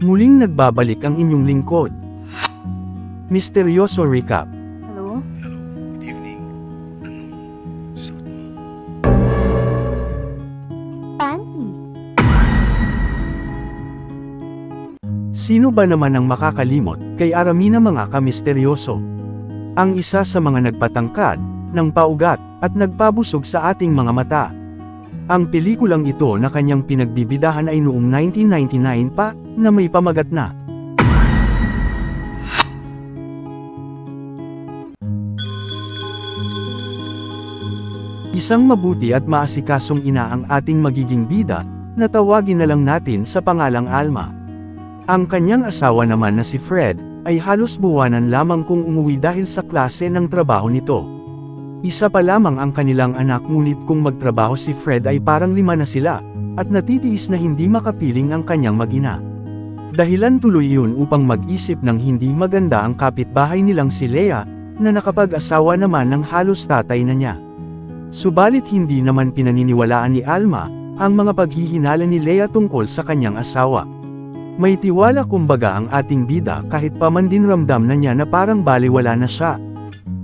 Muling nagbabalik ang inyong lingkod. Misteryoso Recap Hello? Good evening. Anong suot mo? Panty. Sino ba naman ang makakalimot kay Aramina mga kamisteryoso? Ang isa sa mga nagpatangkad, ng paugat, at nagpabusog sa ating mga mata. Ang pelikulang ito na kanyang pinagbibidahan ay noong 1999 pa, na may pamagat na. Isang mabuti at maasikasong ina ang ating magiging bida, na tawagin na lang natin sa pangalang Alma. Ang kanyang asawa naman na si Fred, ay halos buwanan lamang kung umuwi dahil sa klase ng trabaho nito. Isa pa lamang ang kanilang anak ngunit kung magtrabaho si Fred ay parang lima na sila, at natitiis na hindi makapiling ang kanyang magina. Dahilan tuloy yun upang mag-isip ng hindi maganda ang kapitbahay nilang si Lea, na nakapag-asawa naman ng halos tatay na niya. Subalit hindi naman pinaniniwalaan ni Alma, ang mga paghihinala ni Lea tungkol sa kanyang asawa. May tiwala kumbaga ang ating bida kahit pa man din ramdam na niya na parang baliwala na siya.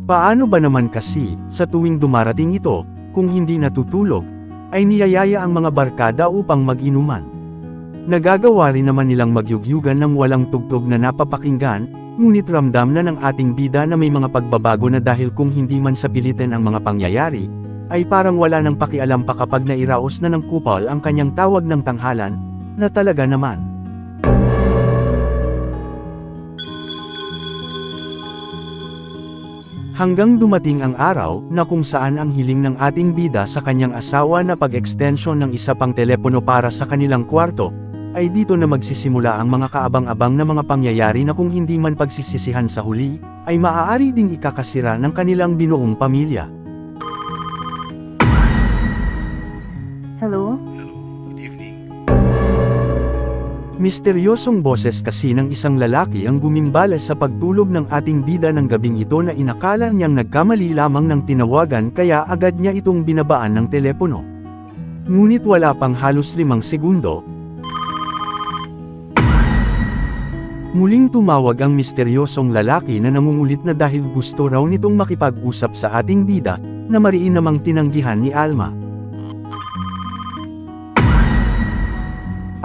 Paano ba naman kasi, sa tuwing dumarating ito, kung hindi natutulog, ay niyayaya ang mga barkada upang mag-inuman. Nagagawa rin naman nilang magyugyugan ng walang tugtog na napapakinggan, ngunit ramdam na ng ating bida na may mga pagbabago na dahil kung hindi man sa pilitin ang mga pangyayari, ay parang wala nang pakialam pa kapag nairaos na ng kupal ang kanyang tawag ng tanghalan, na talaga naman. Hanggang dumating ang araw na kung saan ang hiling ng ating bida sa kanyang asawa na pag-extension ng isa pang telepono para sa kanilang kwarto, ay dito na magsisimula ang mga kaabang-abang na mga pangyayari na kung hindi man pagsisisihan sa huli, ay maaari ding ikakasira ng kanilang binuong pamilya. Hello? Misteryosong boses kasi ng isang lalaki ang gumimbales sa pagtulog ng ating bida ng gabing ito na inakala niyang nagkamali lamang ng tinawagan kaya agad niya itong binabaan ng telepono. Ngunit wala pang halos limang segundo. Muling tumawag ang misteryosong lalaki na nangungulit na dahil gusto raw nitong makipag-usap sa ating bida, na mariin namang tinanggihan ni Alma.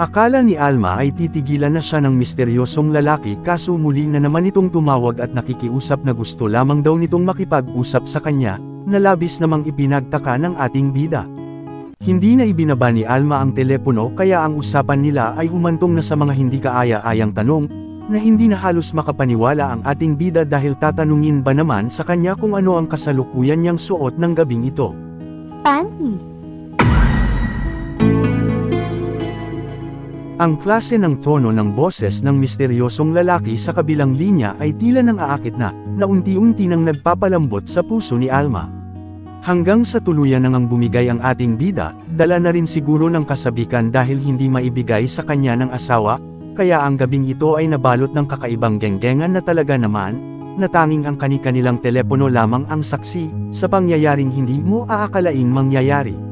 Akala ni Alma ay titigilan na siya ng misteryosong lalaki kaso muli na naman itong tumawag at nakikiusap na gusto lamang daw nitong makipag-usap sa kanya, na labis namang ipinagtaka ng ating bida. Hindi na ibinaba ni Alma ang telepono kaya ang usapan nila ay humantong na sa mga hindi kaaya-ayang tanong, na hindi na halos makapaniwala ang ating bida dahil tatanungin ba naman sa kanya kung ano ang kasalukuyan niyang suot ng gabing ito. Panty. Ang klase ng tono ng boses ng misteryosong lalaki sa kabilang linya ay tila nang aakit na, na unti-unti nang nagpapalambot sa puso ni Alma. Hanggang sa tuluyan nang ang bumigay ang ating bida, dala na rin siguro ng kasabikan dahil hindi maibigay sa kanya ng asawa, kaya ang gabing ito ay nabalot ng kakaibang genggengan na talaga naman, na tanging ang kani-kanilang telepono lamang ang saksi, sa pangyayaring hindi mo aakalaing mangyayari.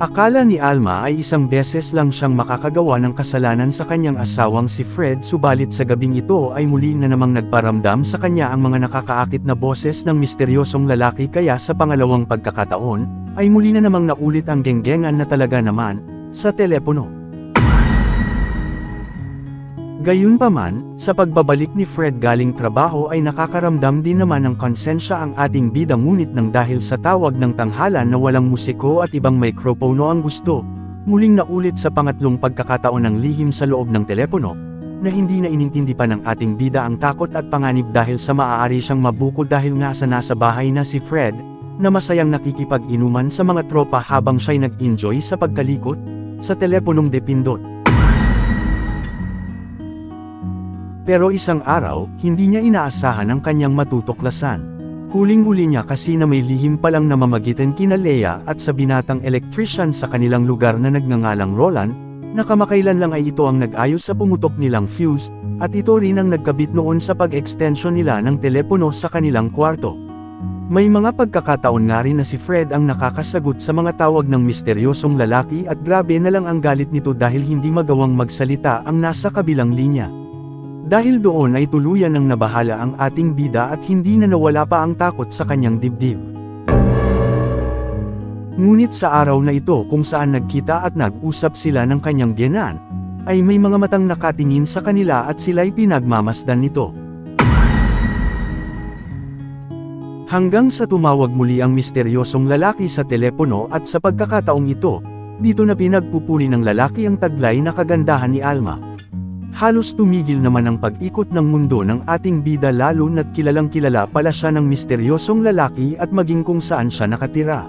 Akala ni Alma ay isang beses lang siyang makakagawa ng kasalanan sa kanyang asawang si Fred subalit sa gabing ito ay muli na namang nagparamdam sa kanya ang mga nakakaakit na boses ng misteryosong lalaki kaya sa pangalawang pagkakataon, ay muli na namang naulit ang genggengan na talaga naman, sa telepono. Gayunpaman, sa pagbabalik ni Fred galing trabaho ay nakakaramdam din naman ng konsensya ang ating bida ngunit nang dahil sa tawag ng tanghalan na walang musiko at ibang mikropono ang gusto. Muling naulit sa pangatlong pagkakataon ng lihim sa loob ng telepono, na hindi na inintindi pa ng ating bida ang takot at panganib dahil sa maaari siyang mabukod dahil nga sa nasa bahay na si Fred, na masayang nakikipag-inuman sa mga tropa habang siya'y nag-enjoy sa pagkalikot, sa teleponong depindot. Pero isang araw, hindi niya inaasahan ang kanyang matutuklasan. Huling-huli niya kasi na may lihim palang namamagitan kina Lea at sa binatang electrician sa kanilang lugar na nagngangalang Roland, Nakamakailan lang ay ito ang nag-ayos sa pumutok nilang fuse, at ito rin ang nagkabit noon sa pag-extension nila ng telepono sa kanilang kwarto. May mga pagkakataon nga rin na si Fred ang nakakasagot sa mga tawag ng misteryosong lalaki at grabe na lang ang galit nito dahil hindi magawang magsalita ang nasa kabilang linya. Dahil doon ay tuluyan ng nabahala ang ating bida at hindi na nawala pa ang takot sa kanyang dibdib. Ngunit sa araw na ito kung saan nagkita at nag-usap sila ng kanyang biyanan, ay may mga matang nakatingin sa kanila at sila'y pinagmamasdan nito. Hanggang sa tumawag muli ang misteryosong lalaki sa telepono at sa pagkakataong ito, dito na pinagpupuli ng lalaki ang taglay na kagandahan ni Alma. Halos tumigil naman ang pag-ikot ng mundo ng ating bida lalo na't kilalang kilala pala siya ng misteryosong lalaki at maging kung saan siya nakatira.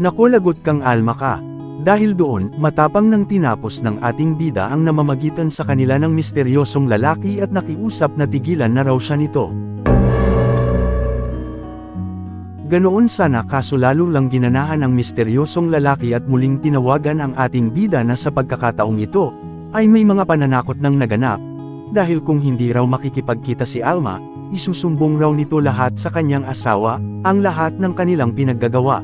Naku lagot kang Alma ka. Dahil doon, matapang nang tinapos ng ating bida ang namamagitan sa kanila ng misteryosong lalaki at nakiusap na tigilan na raw siya nito. Ganoon sana kaso lalo lang ginanahan ang misteryosong lalaki at muling tinawagan ang ating bida na sa pagkakataong ito, ay may mga pananakot ng naganap, dahil kung hindi raw makikipagkita si Alma, isusumbong raw nito lahat sa kanyang asawa, ang lahat ng kanilang pinaggagawa.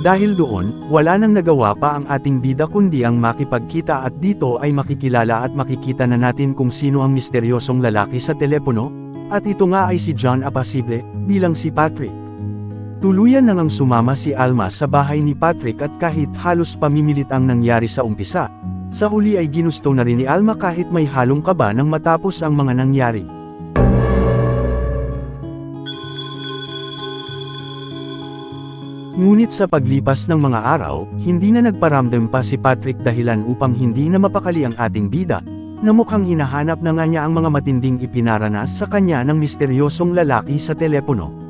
Dahil doon, wala nang nagawa pa ang ating bida kundi ang makipagkita at dito ay makikilala at makikita na natin kung sino ang misteryosong lalaki sa telepono, at ito nga ay si John Apasible, bilang si Patrick. Tuluyan nang ang sumama si Alma sa bahay ni Patrick at kahit halos pamimilit ang nangyari sa umpisa, sa huli ay ginusto na rin ni Alma kahit may halong kaba nang matapos ang mga nangyari. Ngunit sa paglipas ng mga araw, hindi na nagparamdam pa si Patrick dahilan upang hindi na mapakali ang ating bida, na mukhang hinahanap na nga niya ang mga matinding ipinaranas sa kanya ng misteryosong lalaki sa telepono.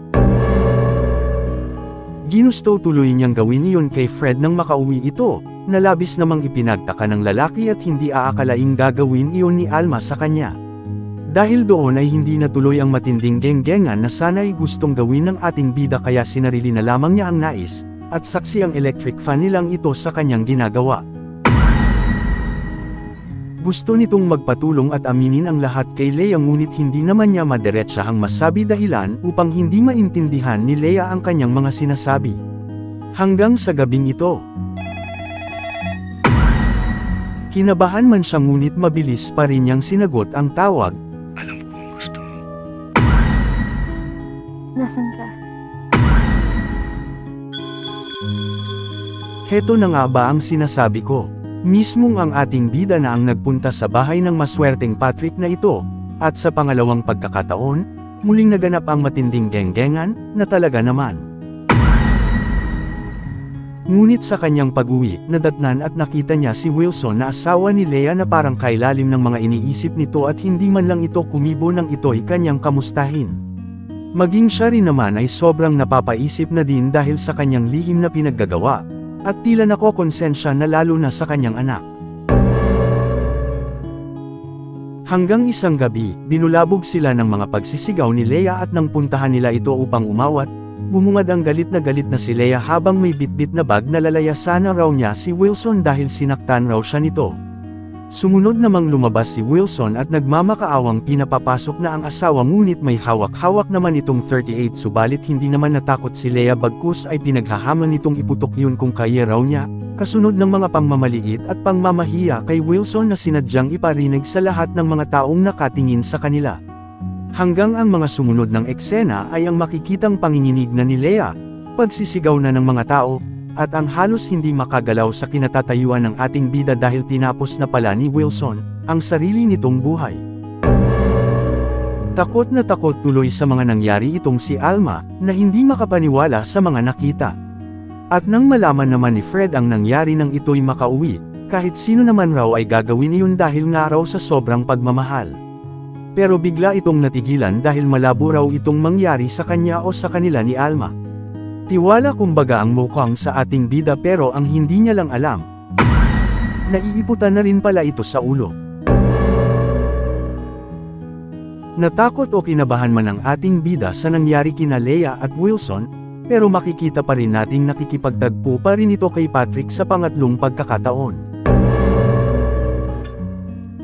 Ginusto tuloy niyang gawin iyon kay Fred nang makauwi ito, na labis namang ipinagtaka ng lalaki at hindi aakalaing gagawin iyon ni Alma sa kanya. Dahil doon ay hindi natuloy ang matinding genggengan na sana'y gustong gawin ng ating bida kaya sinarili na lamang niya ang nais, at saksi ang electric fan nilang ito sa kanyang ginagawa. Gusto nitong magpatulong at aminin ang lahat kay Leia ngunit hindi naman niya madiretsahang masabi dahilan upang hindi maintindihan ni Leia ang kanyang mga sinasabi. Hanggang sa gabing ito. Kinabahan man siya ngunit mabilis pa rin niyang sinagot ang tawag, Alam ko ang gusto mo. Nasaan ka? Heto na nga ba ang sinasabi ko? Mismong ang ating bida na ang nagpunta sa bahay ng maswerteng Patrick na ito, at sa pangalawang pagkakataon, muling naganap ang matinding genggengan, na talaga naman. Ngunit sa kanyang pag-uwi, nadatnan at nakita niya si Wilson na asawa ni Leia na parang kailalim ng mga iniisip nito at hindi man lang ito kumibo ng ito'y kanyang kamustahin. Maging siya rin naman ay sobrang napapaisip na din dahil sa kanyang lihim na pinaggagawa, at tila nakokonsensya na lalo na sa kanyang anak. Hanggang isang gabi, binulabog sila ng mga pagsisigaw ni Leia at nang puntahan nila ito upang umawat, bumungad ang galit na galit na si Leia habang may bitbit na bag na lalayasana raw niya si Wilson dahil sinaktan raw siya nito. Sumunod namang lumabas si Wilson at nagmamakaawang pinapapasok na ang asawa ngunit may hawak-hawak naman itong 38 subalit hindi naman natakot si Leia bagkus ay pinaghahaman nitong iputok yun kung kaya raw niya, kasunod ng mga pangmamaliit at pangmamahiya kay Wilson na sinadyang iparinig sa lahat ng mga taong nakatingin sa kanila. Hanggang ang mga sumunod ng eksena ay ang makikitang panginginig na ni Leia, pagsisigaw na ng mga tao, at ang halos hindi makagalaw sa kinatatayuan ng ating bida dahil tinapos na pala ni Wilson, ang sarili nitong buhay. Takot na takot tuloy sa mga nangyari itong si Alma, na hindi makapaniwala sa mga nakita. At nang malaman naman ni Fred ang nangyari nang ito'y makauwi, kahit sino naman raw ay gagawin iyon dahil nga raw sa sobrang pagmamahal. Pero bigla itong natigilan dahil malabo raw itong mangyari sa kanya o sa kanila ni Alma. Tiwala kumbaga ang mukhang sa ating bida pero ang hindi niya lang alam. Naiiputan na rin pala ito sa ulo. Natakot o kinabahan man ang ating bida sa nangyari kina Leia at Wilson, pero makikita pa rin nating nakikipagtagpo pa rin ito kay Patrick sa pangatlong pagkakataon.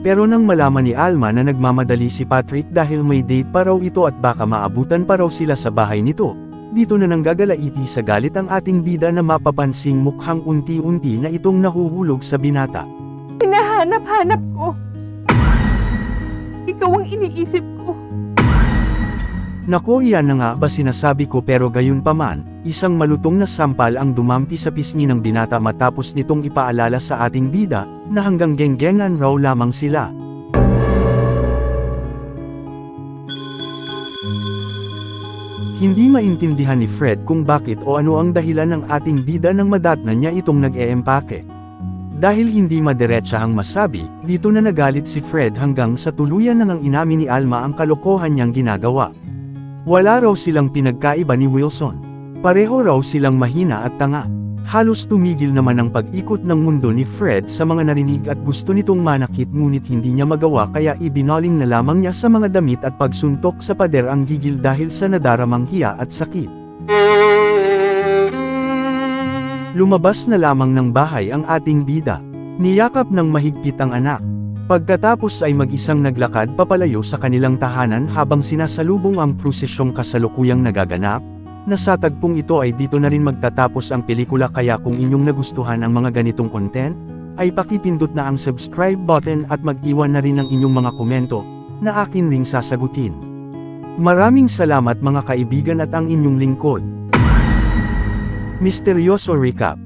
Pero nang malaman ni Alma na nagmamadali si Patrick dahil may date pa raw ito at baka maabutan pa raw sila sa bahay nito, dito na nang gagalaiti sa galit ang ating bida na mapapansing mukhang unti-unti na itong nahuhulog sa binata. Hinahanap-hanap ko. Ikaw ang iniisip ko. Nako iyan na nga ba sinasabi ko pero gayon pa man, isang malutong na sampal ang dumampi sa pisngi ng binata matapos nitong ipaalala sa ating bida, na hanggang genggengan raw lamang sila. Hindi maintindihan ni Fred kung bakit o ano ang dahilan ng ating bida nang madatnan niya itong nag-eempake. Dahil hindi madiretsa ang masabi, dito na nagalit si Fred hanggang sa tuluyan na ngang inamin ni Alma ang kalokohan niyang ginagawa. Wala raw silang pinagkaiba ni Wilson. Pareho raw silang mahina at tanga. Halos tumigil naman ang pag-ikot ng mundo ni Fred sa mga narinig at gusto nitong manakit ngunit hindi niya magawa kaya ibinaling na lamang niya sa mga damit at pagsuntok sa pader ang gigil dahil sa nadaramang hiya at sakit. Lumabas na lamang ng bahay ang ating bida. Niyakap ng mahigpit ang anak. Pagkatapos ay mag-isang naglakad papalayo sa kanilang tahanan habang sinasalubong ang prosesyong kasalukuyang nagaganap. Nasatagpong ito ay dito na rin magtatapos ang pelikula kaya kung inyong nagustuhan ang mga ganitong content, ay pakipindot na ang subscribe button at mag-iwan na rin ng inyong mga komento, na akin ring sasagutin. Maraming salamat mga kaibigan at ang inyong lingkod. Misteryoso Recap